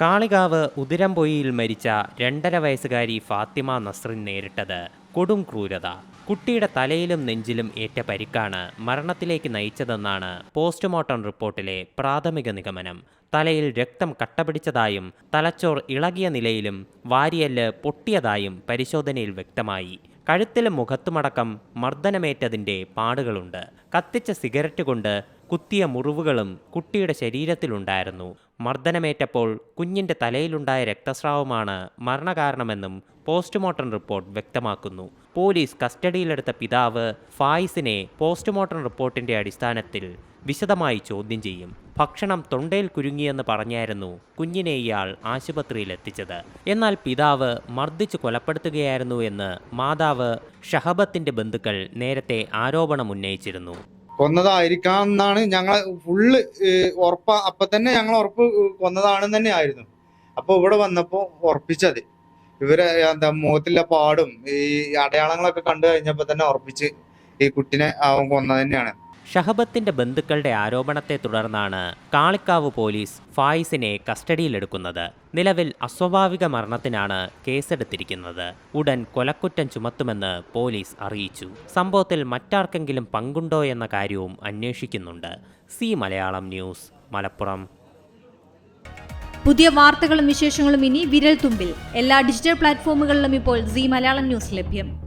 കാളികാവ് ഉതിരംപൊയ്യിൽ മരിച്ച രണ്ടര വയസ്സുകാരി ഫാത്തിമ നസ്രിൻ നേരിട്ടത് കൊടും ക്രൂരത. കുട്ടിയുടെ തലയിലും നെഞ്ചിലും ഏറ്റ പരിക്കാണ് മരണത്തിലേക്ക് നയിച്ചതെന്നാണ് പോസ്റ്റ്മോർട്ടം റിപ്പോർട്ടിലെ പ്രാഥമിക നിഗമനം. തലയിൽ രക്തം കട്ടപിടിച്ചതായും തലച്ചോർ ഇളകിയ നിലയിലും വാരിയല്ല് പൊട്ടിയതായും പരിശോധനയിൽ വ്യക്തമായി. കഴുത്തിലും മുഖത്തുമടക്കം മർദ്ദനമേറ്റതിന്റെ പാടുകളുണ്ട്. കത്തിച്ച സിഗരറ്റ് കൊണ്ട് കുത്തിയ മുറിവുകളും കുട്ടിയുടെ ശരീരത്തിലുണ്ടായിരുന്നു. മർദ്ദനമേറ്റപ്പോൾ കുഞ്ഞിന്റെ തലയിലുണ്ടായ രക്തസ്രാവമാണ് മരണകാരണമെന്നും പോസ്റ്റ്മോർട്ടം റിപ്പോർട്ട് വ്യക്തമാക്കുന്നു. പോലീസ് കസ്റ്റഡിയിലെടുത്ത പിതാവ് ഫായിസിനെ പോസ്റ്റ്മോർട്ടം റിപ്പോർട്ടിന്റെ അടിസ്ഥാനത്തിൽ വിശദമായി ചോദ്യം ചെയ്യും. ഭക്ഷണം തൊണ്ടയിൽ കുരുങ്ങിയെന്ന് പറഞ്ഞായിരുന്നു കുഞ്ഞിനെ ഇയാൾ ആശുപത്രിയിൽ എത്തിച്ചത് എന്നാൽ പിതാവ് മർദ്ദിച്ചു കൊലപ്പെടുത്തുകയായിരുന്നു എന്ന് മാതാവ് ഷഹബത്തിന്റെ ബന്ധുക്കൾ നേരത്തെ ആരോപണം ഉന്നയിച്ചിരുന്നു കൊന്നതായിരിക്കാം എന്നാണ് ഞങ്ങൾ ഫുള്ള് ഉറപ്പ അപ്പൊ തന്നെ ഞങ്ങൾ ഉറപ്പ് കൊന്നതാണെന്ന് തന്നെ ആയിരുന്നു അപ്പൊ ഇവിടെ വന്നപ്പോ ഉറപ്പിച്ചത്. ഇവരെ എന്താ മുഖത്തിലെ പാടും. ഈ അടയാളങ്ങളൊക്കെ കണ്ടു കഴിഞ്ഞപ്പോ തന്നെ ഉറപ്പിച്ച് ഈ കുട്ടിനെ അവൻ കൊന്നത് തന്നെയാണ്. ഷഹബത്തിന്റെ ബന്ധുക്കളുടെ ആരോപണത്തെ തുടർന്നാണ് കാളിക്കാവ് പോലീസ് ഫായിസിനെ കസ്റ്റഡിയിലെടുക്കുന്നത്. നിലവിൽ അസ്വാഭാവിക മരണത്തിനാണ് കേസെടുത്തിരിക്കുന്നത്. ഉടൻ കൊലക്കുറ്റം ചുമത്തുമെന്ന് പോലീസ് അറിയിച്ചു. സംഭവത്തിൽ മറ്റാർക്കെങ്കിലും പങ്കുണ്ടോ എന്ന കാര്യവും അന്വേഷിക്കുന്നുണ്ട്. C Malayalam news Malappuram. പുതിയ വാർത്തകളും വിശേഷങ്ങളും ഇനി വിരൽ തുമ്പിൽ എല്ലാ ഡിജിറ്റൽ പ്ലാറ്റ്ഫോമുകളിലും ഇപ്പോൾ സി മലയാളം ന്യൂസ് ലഭ്യം.